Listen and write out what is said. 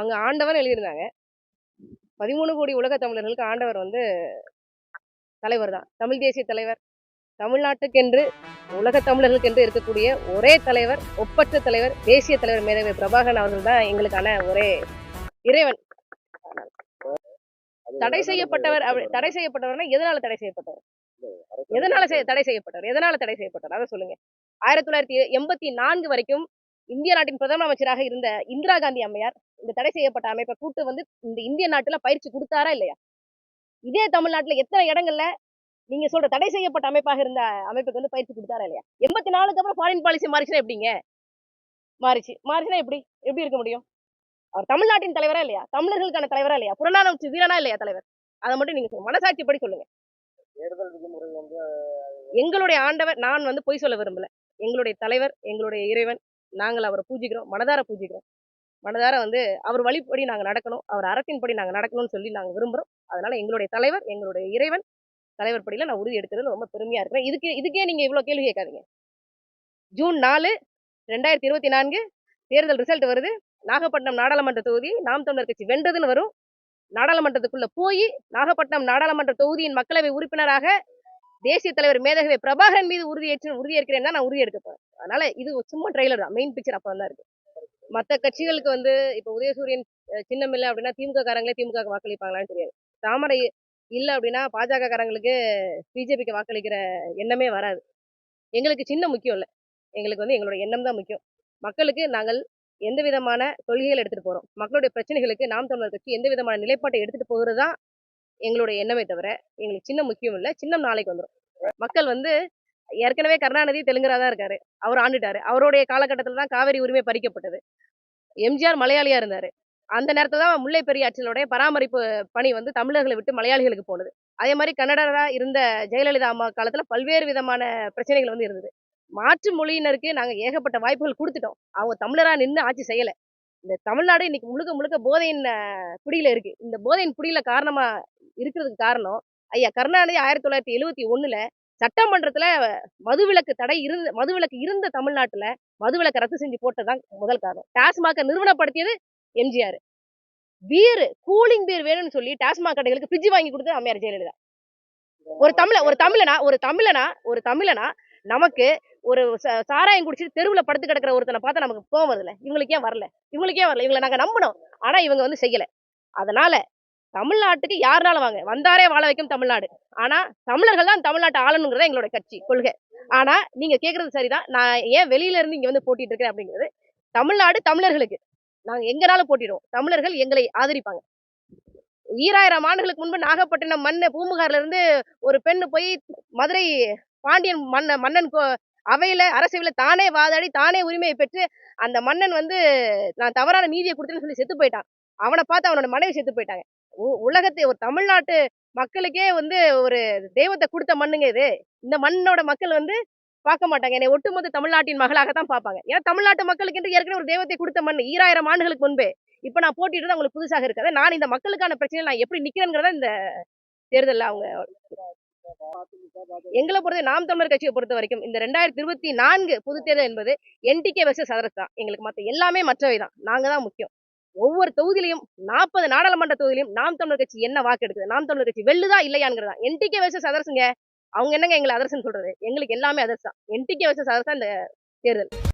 அங்க ஆண்டவர் எழுதியிருந்தாங்க. பதிமூணு கோடி உலக தமிழர்களுக்கு ஆண்டவர் வந்து தலைவர் தான். தமிழ் தேசிய தலைவர். தமிழ்நாட்டுக்கென்று உலக தமிழர்களுக்கு என்று இருக்கக்கூடிய ஒரே தலைவர் ஒப்பற்ற தலைவர் தேசிய தலைவர் மேதவி பிரபாகரன் அவர்கள் தான் எங்களுக்கான ஒரே இறைவன். தடை செய்யப்பட்டவர் தடை செய்யப்பட்டவர்னா எதனால தடை செய்யப்பட்டவர்? எதனால தடை செய்யப்பட்டவர்? எதனால தடை செய்யப்பட்டவர்? அதை சொல்லுங்க. ஆயிரத்தி தொள்ளாயிரத்தி எண்பத்தி நான்கு வரைக்கும் இந்திய நாட்டின் பிரதம அமைச்சராக இருந்த இந்திரா காந்தி அம்மையார் இந்த தடை செய்யப்பட்ட அமைப்பை கூட்டு வந்து இந்த இந்திய நாட்டுல பயிற்சி கொடுத்தாரா இல்லையா? இதே தமிழ்நாட்டுல எத்தனை இடங்கள்ல நீங்க சொல்ற தடை செய்யப்பட்ட அமைப்பாக இருந்த அமைப்புக்கு வந்து பயிற்சி கொடுத்தாரா இல்லையா? எண்பத்தி நாலுக்கு அப்புறம் ஃபாரின் பாலிசி மாறிச்சுன்னா எப்படிங்க? மாறிச்சு. மாறிச்சுன்னா எப்படி? எப்படி இருக்க முடியும்? அவர் தமிழ்நாட்டின் தலைவரா இல்லையா? தமிழர்களுக்கான தலைவரா இல்லையா? புறநானூற்று வீரனா இல்லையா தலைவர்? அதை மட்டும் நீங்க சொல்லுங்க. மனசாட்சிப்படி சொல்லுங்க. தேர்தல் விதிமுறை வந்து எங்களுடைய ஆண்டவர் நான் வந்து பொய் சொல்ல விரும்பல. எங்களுடைய தலைவர் எங்களுடைய இறைவன் நாங்கள் அவரை பூஜிக்கிறோம் மனதார பூஜிக்கிறோம். மனதார வந்து அவர் வழிப்படி நாங்கள் நடக்கணும் அவர் அறத்தின்படி நாங்கள் நடக்கணும்னு சொல்லி நாங்கள் விரும்புகிறோம் அதனால எங்களுடைய தலைவர் எங்களுடைய இறைவன் தலைவர் படியில் நான் உறுதி எடுக்கிறது ரொம்ப பெருமையாக இருக்கிறேன். இதுக்கு இதுக்கே நீங்கள் இவ்வளோ கேள்வி கேட்காதீங்க. ஜூன் நாலு ரெண்டாயிரத்தி இருபத்தி நான்கு தேர்தல் ரிசல்ட் வருது. நாகப்பட்டினம் நாடாளுமன்ற தொகுதி நாம் தமிழர் கட்சி வென்றதுன்னு வரும். நாடாளுமன்றத்துக்குள்ள போய் நாகப்பட்டினம் நாடாளுமன்ற தொகுதியின் மக்களவை உறுப்பினராக தேசிய தலைவர் மேதகவை பிரபாகரன் மீது உறுதியேற்று உறுதியேற்கிறேன் தான் நான் உறுதி எடுக்க போறேன். அதனால இது சும்மா ட்ரெய்லர் தான். மெயின் பிக்சர் அப்போ தான் இருக்கு. மற்ற கட்சிகளுக்கு வந்து இப்போ உதயசூரியன் சின்னம் இல்லை அப்படின்னா திமுக காரங்களே திமுக வாக்களிப்பாங்களான்னு தெரியாது தாமரை இல்லை அப்படின்னா பாஜக காரங்களுக்கு பிஜேபிக்கு வாக்களிக்கிற எண்ணமே வராது. எங்களுக்கு சின்ன முக்கியம் இல்லை. எங்களுக்கு வந்து எங்களோட எண்ணம் தான் முக்கியம். மக்களுக்கு நாங்கள் எந்த விதமான கொள்கைகள் எடுத்துட்டு போறோம்? மக்களுடைய பிரச்சனைகளுக்கு நாம் தமிழர் கட்சி எந்த விதமான நிலைப்பாட்டை எடுத்துட்டு போகிறது தான் எங்களுடைய எண்ணமே தவிர எங்களுக்கு சின்ன முக்கியம் இல்லை. சின்னம் நாளைக்கு வந்துடும் மக்கள் வந்து ஏற்கனவே கருணாநிதி தெலுங்கராக தான் இருக்காரு. அவர் ஆண்டுட்டாரு. அவருடைய காலகட்டத்தில் தான் காவிரி உரிமை பறிக்கப்பட்டது. எம்ஜிஆர் மலையாளியா இருந்தாரு. அந்த நேரத்தில் தான் முல்லை பெரியாற்றினுடைய பராமரிப்பு பணி வந்து தமிழர்களை விட்டு மலையாளிகளுக்கு போனது. அதே மாதிரி கன்னடரா இருந்த ஜெயலலிதா அம்மா காலத்துல பல்வேறு விதமான பிரச்சனைகள் வந்து இருந்தது. மாற்று மொழியினருக்கு நாங்கள் ஏகப்பட்ட வாய்ப்புகள் கொடுத்துட்டோம். அவங்க தமிழரா நின்று ஆட்சி செய்யல. இந்த தமிழ்நாடு இன்னைக்கு முழுக்க முழுக்க போதையின் குடியில பிடியில இருக்கு. இந்த போதையின் பிடியில காரணமா இருக்கிறதுக்கு காரணம் ஐயா கருணாநிதி ஆயிரத்தி தொள்ளாயிரத்தி எழுவத்தி ஒண்ணுல சட்டமன்றத்துல மதுவிலக்கு தடை இருந்த மதுவிலக்கு இருந்த தமிழ்நாட்டுல மதுவிலக்கு ரத்து செஞ்சு போட்டதுதான் முதல் காரணம். டாஸ்மாக நிறுவனப்படுத்தியது எம்ஜிஆர். பீர் கூலிங் பீர் வேணும்னு சொல்லி டாஸ்மாக் கடைகளுக்கு ஃப்ரிட்ஜ் வாங்கி கொடுத்தது அம்மையார் ஜெயலலிதா. ஒரு தமிழ ஒரு தமிழனா ஒரு தமிழனா ஒரு தமிழனா நமக்கு ஒரு ச- சாராயம் குடிச்சிட்டு தெருவுல படுத்து கிடக்கிற ஒருத்தனை பார்த்தா நமக்கு கோவம் வருதுல இவங்களுக்கு ஏன் வரல? இவங்களுக்கு ஏன் வரல? இவங்களை நாங்க நம்பணும். ஆனா இவங்க வந்து செய்யல. அதனால தமிழ்நாட்டுக்கு யாருனால வாங்க. வந்தாரே வாழ வைக்கும் தமிழ்நாடு. ஆனா தமிழர்கள் தான் தமிழ்நாட்டை ஆளணுங்கிறத எங்களோட கட்சி கொள்கை. ஆனா நீங்க கேக்குறது சரிதான். நான் ஏன் வெளியில இருந்து இங்க வந்து போட்டிட்டு இருக்கேன் அப்படிங்கிறது தமிழ்நாடு தமிழர்களுக்கு. நாங்க எங்கனாலும் போட்டிடுவோம். தமிழர்கள் எங்களை ஆதரிப்பாங்க. ஈராயிரம் ஆண்டுகளுக்கு முன்பு நாகப்பட்டினம் மண்ணை பூமுகார்ல இருந்து ஒரு பெண்ணு போய் மதுரை பாண்டியன் மன்ன மன்னன் கோ- அவையில அரசவையில தானே வாதாடி தானே உரிமையை பெற்று அந்த மன்னன் வந்து நான் தவறான நீதியை கொடுத்தேன்னு சொல்லி செத்து போயிட்டான். அவனை பார்த்து அவனோட மனைவி செத்து போயிட்டாங்க. உலகத்தை ஒரு தமிழ்நாட்டு மக்களுக்கே வந்து ஒரு தெய்வத்தை கொடுத்த மண்ணுங்க இது. இந்த மண்ணோட மக்கள் வந்து பார்க்க மாட்டாங்க. என்னை ஒட்டுமொத்த தமிழ்நாட்டின் மகளாக தான் பார்ப்பாங்க. ஏன்னா தமிழ்நாட்டு மக்களுக்கு என்று ஏற்கனவே ஒரு தெய்வத்தை கொடுத்த மண் ஈராயிரம் ஆண்டுகளுக்கு முன்பே. இப்போ நான் போட்டிட்டு உங்களுக்கு புதுசாக இருக்காது நான் இந்த மக்களுக்கான பிரச்சனை நான் எப்படி நிக்கிறேங்கிறத இந்த தேர்தலில் அவங்க எங்களை பொறுத்த நாம் தமிழர் கட்சியை பொறுத்த வரைக்கும் இந்த ரெண்டாயிரத்தி இருபத்தி நான்கு பொது தேர்தல் என்பது என்டிகே வெர்சஸ் சதரஸ் தான். எங்களுக்கு மத்த எல்லாமே மற்றவை தான் நாங்க தான் முக்கியம். ஒவ்வொரு தொகுதியிலையும் நாற்பது நாடாளுமன்ற தொகுதியிலையும் நாம் தமிழர் கட்சி என்ன வாக்கு எடுக்குது? நாம் தமிழர் கட்சி வெள்ளுதா இல்லையாங்கிறதா என்டிகே வெர்சஸ் அதர்ஸுங்க. அவங்க என்னங்க எங்களை அதர்ஸ்னு சொல்றது? எங்களுக்கு எல்லாமே அதர்ஸ் தான். என்டிகே வெர்சஸ் அதர்ஸ் தான் இந்த தேர்தல்.